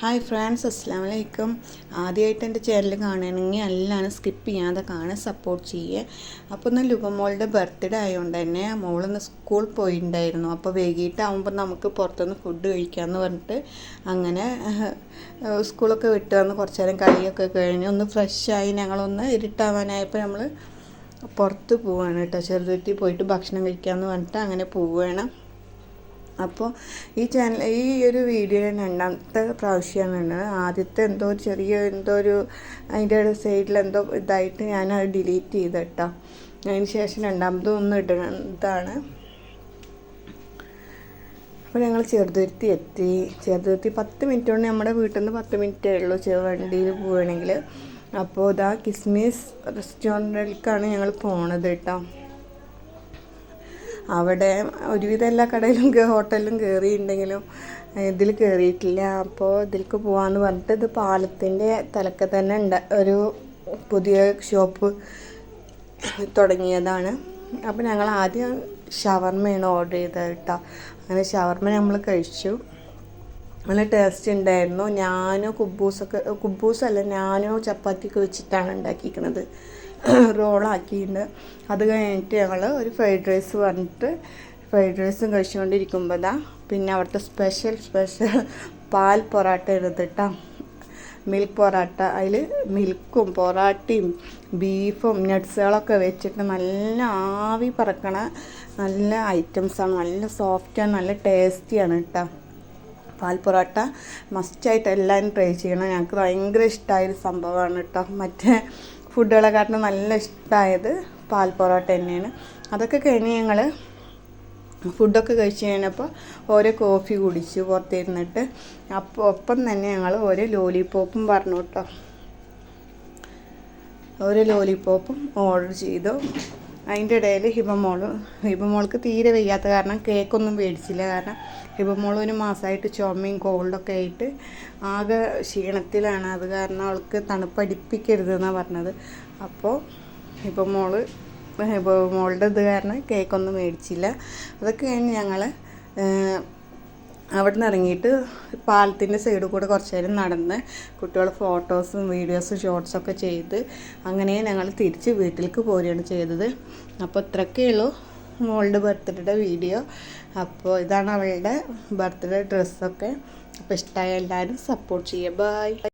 Hi friends അസ്സാം വലൈക്കും ആദ്യമായിട്ട് എന്റെ ചാനൽ കാണുകയാണെങ്കിൽ എല്ലാവരും സ്കിപ്പ് ചെയ്യാതെ കാണാൻ സപ്പോർട്ട് ചെയ്യുക. അപ്പോൾ ഒന്ന് ലുബമോളുടെ ബർത്ത്ഡേ ആയതുകൊണ്ട് തന്നെ മോളൊന്ന് സ്കൂൾ പോയിട്ടുണ്ടായിരുന്നു അപ്പോൾ വൈകിട്ടാകുമ്പോൾ നമുക്ക് പുറത്തുനിന്ന് ഫുഡ് കഴിക്കാമെന്ന് പറഞ്ഞിട്ട് അങ്ങനെ സ്കൂളൊക്കെ വിട്ട് വന്ന് കുറച്ച് നേരം കളിയൊക്കെ കഴിഞ്ഞ് ഒന്ന് ഫ്രഷായി ഞങ്ങളൊന്ന് ഇരുട്ടാവാനായപ്പോൾ നമ്മൾ പുറത്ത് പോവാണ് കേട്ടോ. ചെറുതുരുത്തി പോയിട്ട് ഭക്ഷണം കഴിക്കാമെന്ന് പറഞ്ഞിട്ട് അങ്ങനെ പോവുകയാണ് അപ്പോൾ ഈ ചാനൽ ഈ ഒരു വീഡിയോ രണ്ടാമത്തെ പ്രാവശ്യമാണ് ആദ്യത്തെ എന്തോ ചെറിയ എന്തോ ഒരു അതിന്റെ സൈഡിൽ എന്തോ ഇതായിട്ട് ഞാൻ അത് ഡിലീറ്റ് ചെയ്ത് കേട്ടോ അതിന് ശേഷം രണ്ടാമതും ഒന്ന് ഇടുന്നതാണ്. അപ്പോൾ ഞങ്ങൾ ചെറുതുരുത്തി എത്തി. ചെറുതുരുത്തി പത്ത് മിനിറ്റ് കൊണ്ട് നമ്മുടെ വീട്ടിൽ നിന്ന് പത്ത് മിനിറ്റേ ഉള്ളൂ. വണ്ടിയിൽ പോവുകയാണെങ്കിൽ അപ്പോൾ ഇതാ കിസ്മിസ് റെസ്റ്റോറന്റിലേക്കാണ് ഞങ്ങൾ പോണത് കേട്ടോ. അവിടെ ഒരുവിധം എല്ലാ കടയിലും ഹോട്ടലിലും കയറിയിട്ടുണ്ടെങ്കിലും ഇതിൽ കയറിയിട്ടില്ല അപ്പോൾ ഇതിലേക്ക് പോകാമെന്ന് പറഞ്ഞിട്ട് ഇത് പാലത്തിന്റെ തലക്ക് തന്നെ ഉണ്ട്. ഒരു പുതിയ ഷോപ്പ് തുടങ്ങിയതാണ്. അപ്പോൾ ഞങ്ങൾ ആദ്യം ഷവർമ്മയാണ് ഓർഡർ ചെയ്തത് കേട്ടോ. അങ്ങനെ ഷവർമ്മ നമ്മൾ കഴിച്ചു. നല്ല ടേസ്റ്റ് ഉണ്ടായിരുന്നു. ഞാനോ കുബൂസൊക്കെ കുബൂസല്ല ഞാനോ ചപ്പാത്തിയൊക്കെ വെച്ചിട്ടാണ് ഉണ്ടാക്കിയിരിക്കുന്നത് റോളാക്കിയിട്ടുണ്ട് അത് കഴിഞ്ഞിട്ട് ഞങ്ങൾ ഒരു ഫ്രൈഡ് റൈസ് പറഞ്ഞിട്ട് ഫ്രൈഡ് റൈസും കഴിച്ചുകൊണ്ടിരിക്കുമ്പോൾ പിന്നെ അവിടുത്തെ സ്പെഷ്യൽ സ്പെഷ്യൽ പാൽ പൊറാട്ട എടുത്തിട്ട. മിൽക്ക് പൊറാട്ട. അതിൽ മിൽക്കും പൊറാട്ടയും ബീഫും നട്ട്സുകളൊക്കെ വെച്ചിട്ട് നല്ല ആവി പറക്കണ നല്ല ഐറ്റംസാണ് നല്ല സോഫ്റ്റാണ് നല്ല ടേസ്റ്റിയാണ് കേട്ടോ പാൽ പൊറോട്ട മസ്റ്റായിട്ട് എല്ലാവരും ട്രൈ ചെയ്യണം. ഞങ്ങൾക്ക് ഭയങ്കര ഇഷ്ടമായൊരു സംഭവമാണ് കേട്ടോ. മറ്റേ ഫുഡുകളെക്കാട്ടിലും നല്ല ഇഷ്ടമായത് പാൽ പൊറോട്ട തന്നെയാണ്. അതൊക്കെ കഴിഞ്ഞ് ഞങ്ങൾ ഫുഡൊക്കെ കഴിച്ച് കഴിഞ്ഞപ്പോൾ ഓരോ കോഫി കുടിച്ചു പുറത്തിരുന്നിട്ട്. അപ്പോൾ ഒപ്പം തന്നെ ഞങ്ങൾ ഓരോ ലോലിപോപ്പും പറഞ്ഞു കേട്ടോ. ഒരു ലോലിപോപ്പും ഓർഡർ ചെയ്തു. അതിന്റെ ഇടയിൽ ഹിബമോൾ. ഹിബമോൾക്ക് തീരെ വയ്യാത്ത കാരണം കേക്കൊന്നും മേടിച്ചില്ല. കാരണം ഹിബമോൾ ഒരു മാസമായിട്ട് ചുമയും കോൾഡൊക്കെ ആയിട്ട് ആകെ ക്ഷീണത്തിലാണ്. അത് കാരണം അവൾക്ക് തണുപ്പടിപ്പിക്കരുതെന്നാണ് പറഞ്ഞത്. അപ്പോൾ ഹിബമോൾ ഹിബമോളുടെ ഇത് കാരണം കേക്കൊന്നും മേടിച്ചില്ല. അതൊക്കെ കഴിഞ്ഞ് ഞങ്ങൾ അവിടെ നിന്ന് ഇറങ്ങിയിട്ട് പാലത്തിന്റെ സൈഡിൽ കൂടെ കുറച്ച് നേരം നടന്ന് കുട്ടികൾ ഫോട്ടോസും വീഡിയോസും ഷോർട്സൊക്കെ ചെയ്ത് അങ്ങനെ ഞങ്ങൾ തിരിച്ച് വീട്ടിലേക്ക് പോരുകയാണ് ചെയ്തത്. അപ്പോൾ ഇത്രയൊക്കെ ഉള്ളൂ മോളുടെ ബർത്ത്ഡേയുടെ വീഡിയോ അപ്പോൾ ഇതാണ് അവളുടെ ബർത്ത്ഡേ ഡ്രസ്സൊക്കെ അപ്പോൾ ഇഷ്ടമായ എല്ലാവരും സപ്പോർട്ട് ചെയ്യുക. ബൈ